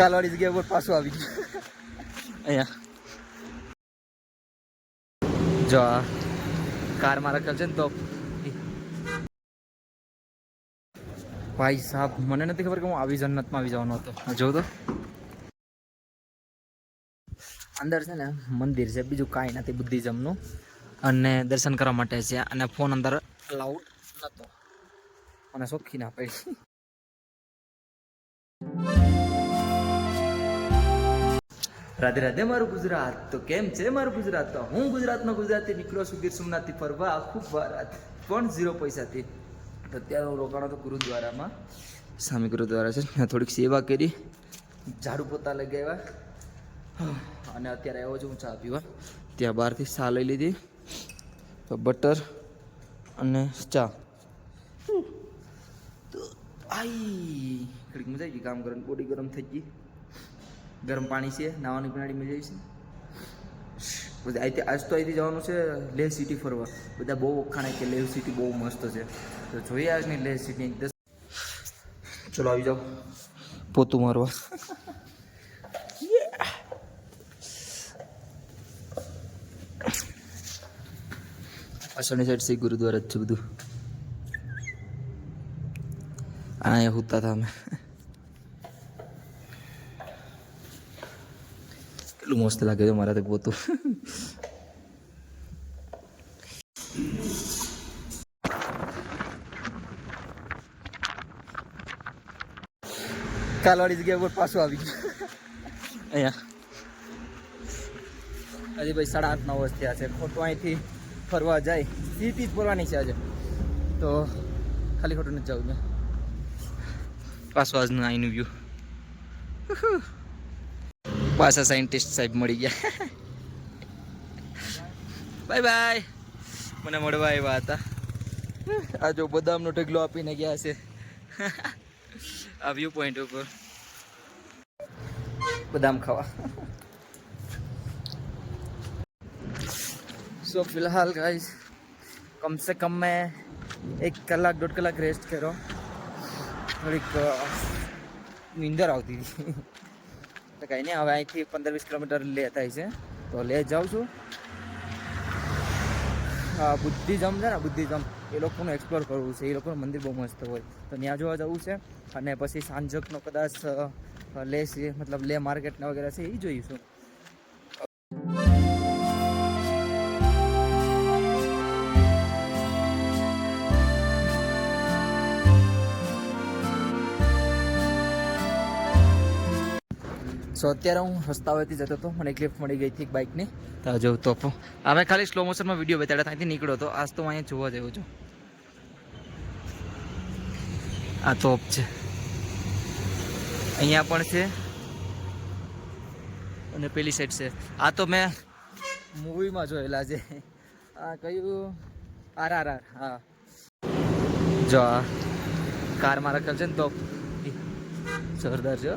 કાલવાળી જગ્યા ઉપર પાછું આવી ગયું. અહીંયા. જો આ કારમાં રખેલ છે ને તો ભાઈ સાહેબ મને નથી ખબર કે હું આવી જન્નતમાં આવી જવાનો હતો. જો તો. અંદર છે ને મંદિર છે, બીજું કાંઈ નથી, બુદ્ધિઝમનું. અને દર્શન કરવા માટે છે, અને ફોન અંદર અલાઉડ નહોતો મને શોખી ના પડી રાધે રાધે, મારું ગુજરાત. તો કેમ છે મારું ગુજરાત? તો હું ગુજરાતનો ગુજરાતી નીકળ્યો છું, ગીર સોમનાથથી ફરવા. ખૂબ ભારત પણ ઝીરો પૈસાથી. તો અત્યારે હું રોકાણો તો ગુરુદ્વારામાં, સ્વામી ગુરુદ્વારા છે. ત્યાં થોડીક સેવા કરી. ઝાડુ પોતા લગાવ્યા અને અત્યારે આવ્યો છું હું ચા પીવા. ત્યાં બહારથી ચા લઈ લીધી. તો બટર અને ચા. તો આઈ, ઘડીક મજા આવી ગઈ. કામ કરવાની, બોડી ગરમ થઈ ગઈ. ગરમ પાણી છે, નાવાની પીણાની મજા આવી છે. અહીંથી આજ તો અહીંથી જવાનું છે લેહ સિટી ફરવા. બધા બહુ વખાણે કે લેહ સિટી બહુ મસ્ત છે. તો જોઈએ આજની લેહ સિટી દસ ચલો આવી જાઓ. પોતું મારવા. અસણી સાઈડ છે ગુરુદ્વારા જ છે બધું. અહીંયા હુતા હતા અમે. કેટલું મસ્ત લાગે છે મારા તે પોતું કાલવાળી જગ્યા ઉપર પાછું આવી ગયું અહીંયા હજી ભાઈ સાડા આઠ નવ થયા છે ખોટું અહીંથી ફરવા જાય સિટી જ ફરવાની છે આજે તો ખાલી ખોટું નથી જવું મેં પાછું આજનું અહીંનું વ્યૂ પાછા સાયન્ટિસ્ટ સાહેબ મળી ગયા. બાય બાય મને મળવા આવ્યા હતા. આ જો બદામનો ઢગલો આપીને ગયા છે. આ વ્યૂ પોઈન્ટ ઉપર. બદામ ખાવા. સો ફિલહાલ ગાઈઝ કમ સે કમ મેં એક કલાક, દોઢ કલાક રેસ્ટ કર્યો. થોડીક નીંદર આવતી હતી. તો કંઈ નહીં, હવે અહીંથી પંદર વીસ કિલોમીટર લે થાય છે. તો લે જાઉં છું. બુદ્ધિઝમ છે ને બુદ્ધિઝમ એ લોકોનું એક્સપ્લોર કરવું છે. એ લોકોનું મંદિર બહુ મસ્ત હોય. તો ત્યાં જોવા જવું છે અને પછી સાંજકનો કદાચ લે છે, મતલબ લે માર્કેટને વગેરે છે, એ જોઈશું. સો અત્યારે હું રસ્તા હોયથી જતો હતો. મને એક લિફ્ટ મળી ગઈ હતી બાઇકની તો જો તો અમે ખાલી સ્લો મોશનમાં વીડિયો બતાડ્યા ત્યાંથી નીકળ્યો હતો આજ તો અહીંયા જોવા જેવો છું. આ તોપ છે. અહીંયા પણ છે. અને પેલી સાઈડ છે. આ તો મેં મૂવીમાં જોયેલા છે. આ કયું? R R R. હા. જો આ કારમાં રખેલ છે ને તોપ જોરદાર છે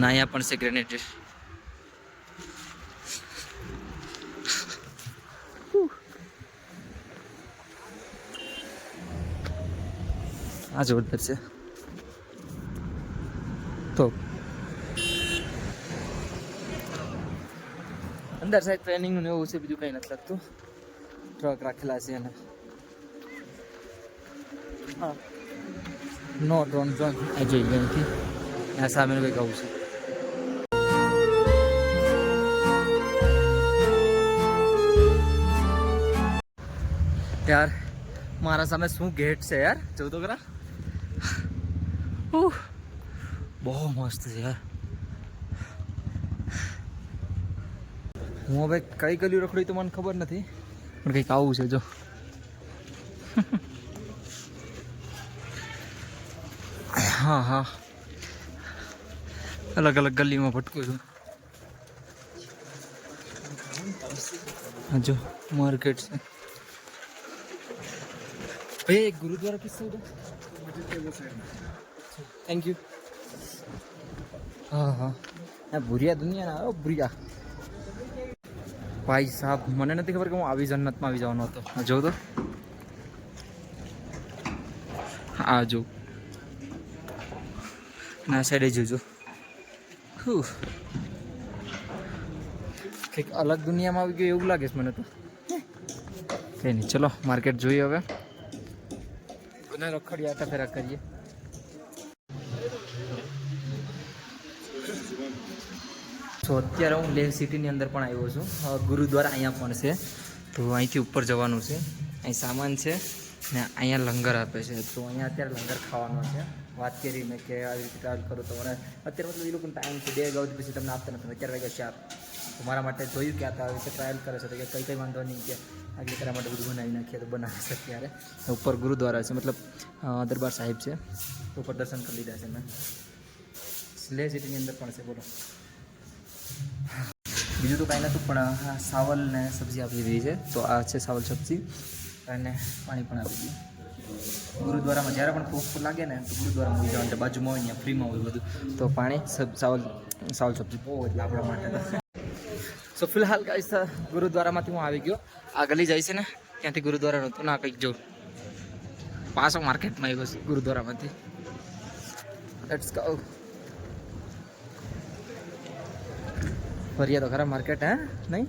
અને અહીંયા પણ છે ગ્રેનેડ આ જોરદાર છે. તો. અંદર સાહેબ ટ્રેનિંગનું એવું છે, બીજું કંઈ નથી લાગતું. ટ્રક રાખેલા છે હા. નો ડ્રોન ડ્રોન આ જોઈએ અહીંથી. આ સામેનું કંઈક આવું છે. યાર, મારા સામે શું ગેટ છે યાર? જોઉં તો ખરા બહુ મસ્ત છે યાર. હું હવે કઈ ગલી રખડી તો મને ખબર નથી, પણ કંઈક આવું છે, જો. હા હા. અલગ અલગ ગલીમાં ભટકું છું. હા, જો માર્કેટ છે. ભાઈ એક ગુરુદ્વારા કિસ साइड है थैंक यू हाँ हाँ આ ભૂરિયા દુનિયા ના ઓ ભૂરિયા ભાઈ સાહેબ મને નથી ખબર કે હું આવી જન્નતમાં આવી જવાનો હતો જો તો આ જો ના સાઈડે જોજો હું કંઈક અલગ દુનિયામાં આવી ગયું એવું લાગે છે મને તો કંઈ નહીં ચલો માર્કેટ જોઈએ હવે અને રખડીએ આટા ફેરા કરીએ તો અત્યારે હું લેહ સિટીની અંદર પણ આવ્યો છું. ગુરુદ્વારા અહીંયા પણ છે. તો અહીંથી ઉપર જવાનું છે. અહીં સામાન છે ને અહીંયા લંગર આપે છે. તો અહીંયા અત્યારે લંગર ખાવાનો છે. વાત કરી મેં કે આવી રીતે ટ્રાવેલ કરું તો મને અત્યારે મતલબ એ લોકોનો ટાઈમ છે. બે વાગ્યા પછી તમને આપતા નથી. અત્યારે વાગ્યા ચાર. તો મારા માટે જોયું કે આ તો આવી ટ્રાયલ કરે છે, તો કે કંઈ કંઈ વાંધો નહીં કે આગળ તારા માટે બધું બનાવી નાખીએ તો બનાવી શકીએ ત્યારે ઉપર ગુરુદ્વારા છે, મતલબ દરબાર સાહેબ છે. તો ઉપર દર્શન કરી લીધા છે મેં સ્લે સિટીની અંદર પણ છે, બોલો. બીજું તો કાંઈ નહોતું, પણ સાવલ ને સબ્જી આપી દીધી છે. તો આ છે સાવલ સબ્જી. અને પાણી પણ આપી દીધું. ગુરુદ્વારામાં જ્યારે પણ ભૂખ લાગે ને, તો ગુરુદ્વારામાં મળી જવાનું બાજુમાં હોય ને ફ્રીમાં હોય બધું. તો પાણી સાવલ સાવલ સબ્જી બહુ એટલે આપણા માટે સો ફિલહાલ ગાઈસ ગુરુદ્વારામાંથી હું આવી ગયો. આ ગલી જાય છે ને, ત્યાંથી ગુરુદ્વારા નહોતું ના, કંઈક જો પાછો માર્કેટમાં આવ્યો છે, ગુરુદ્વારામાંથી. લેટ્સ ગો ફરીએ તો ખરા માર્કેટ, હે? નહીં?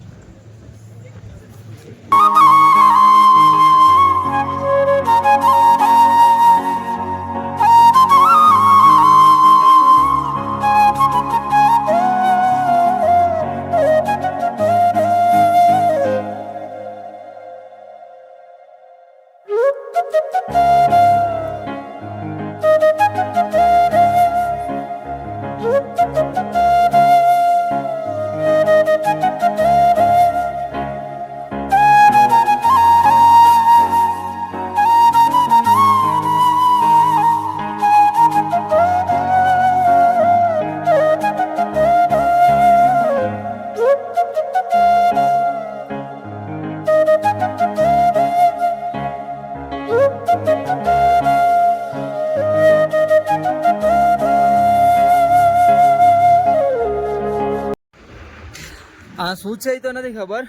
આ શું છે એ તો નથી ખબર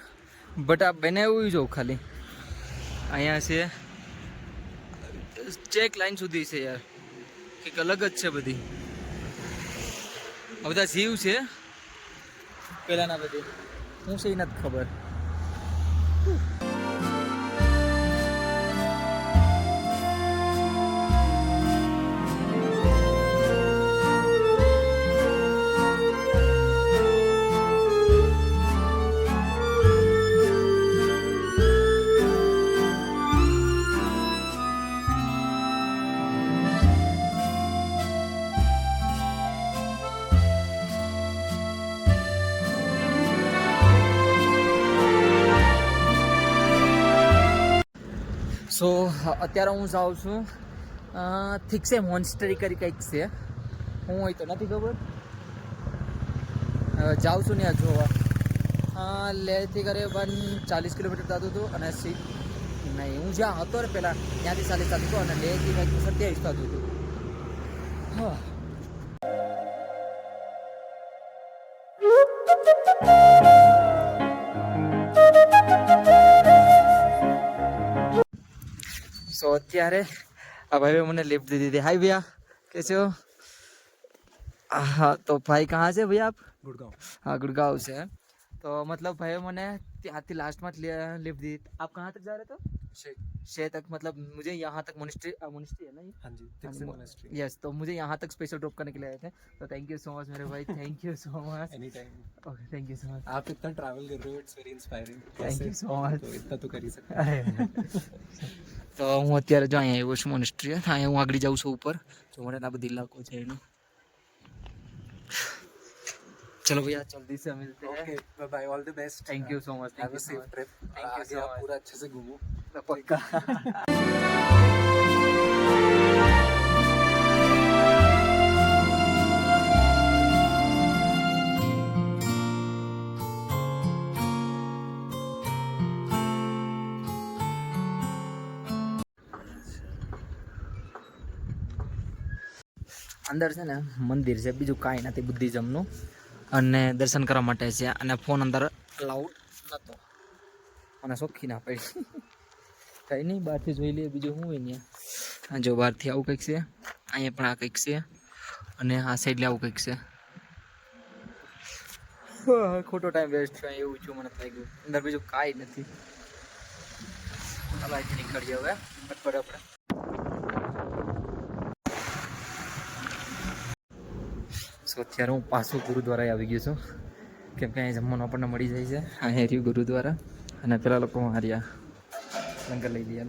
બટ આ બનાવ્યું જોઉં ખાલી. અહીંયા છે. ચેક લાઈન સુધી છે યાર. કંઈક અલગ જ છે બધી. બધા જીવ છે. પેલાના બધી. શું છે એ નથી ખબર. અત્યારે હું જાઉં છું. ઠીક છે, મોન્સ્ટરી કરી કંઈક છે. હું હોય તો નથી ખબર. જાઉં છું ત્યાં જોવા. લેહથી કરે વન ચાલીસ કિલોમીટર થતું હતું અને સી નહીં, હું જ્યાં હતો ને પહેલાં, ત્યાંથી ચાલીસ થતું હતું અને લેહથી કંઈક સત્યાવીસ થતું હતું. હા. સો અત્યારે આ ભાઈએ મને લિફ્ટ दी थी हाय भैया कैसे हो हाँ तो भाई कहाँ से भैया आप गुड़गांव हाँ गुड़गांव से हैं तो मतलब भाई मैंने ત્યાંથી લાસ્ટમાં જ લિફ્ટ दी आप कहाँ तक जा रहे थे शेख शे तक मतलब मुझे यहाँ तक मोनिस्ट्री मोनिस्ट्री है ना ये हाँ जी दिक्सन मोनेस्ट्री यस तो मुझे यहाँ तक स्पेशल ड्रॉप करने के लिए आए थे तो थैंक यू सो मच मेरे भाई thank you so much any time okay thank you so much आप इतना ट्रैवल कर रहे हो it's very inspiring Thank you so much. तो इतना तो कर ही सकते અરે તો હું અત્યારે જો અહીંયા આવ્યો છું મોનેસ્ટ્રી અહીંયા હું આગળ જાઉં છું ઉપર જો મને આ બધી ઇલાકો છે એનો चलो भैया जल्दी से मिलते हैं okay bye bye all the best thank you so much have thank a you safe trip Thank you so much. पूरा अच्छे से घूमो पक्का અંદર છે ને મંદિર છે, બીજું કાંઈ નથી, બુદ્ધિઝમનું. અને દર્શન કરવા માટે છે, અને ફોન અંદર અલાઉડ નહોતો અને શોખી ના પડી. કંઈ નહીં, બહારથી જોઈ લઈએ, બીજું શું હોય ને. જો બહારથી આવું કંઈક છે, અહીંયા પણ આ કંઈક છે, અને આ સાઈડ આવું કંઈક છે. ખોટો ટાઈમ વેસ્ટ થયો, એવું છું, મને થઈ ગયું. અંદર બીજું કાંઈ નથી. નીકળીએ હવે. આપણે. સો અત્યારે હું પાછું ગુરુદ્વારા આવી ગયો છું. કેમ કે અહીંયા જમવાનું આપણને મળી જાય છે. અહીંયા રહ્યું ગુરુદ્વારા અને પેલા લોકો હાર્યા. લંગર લઈ લઈએ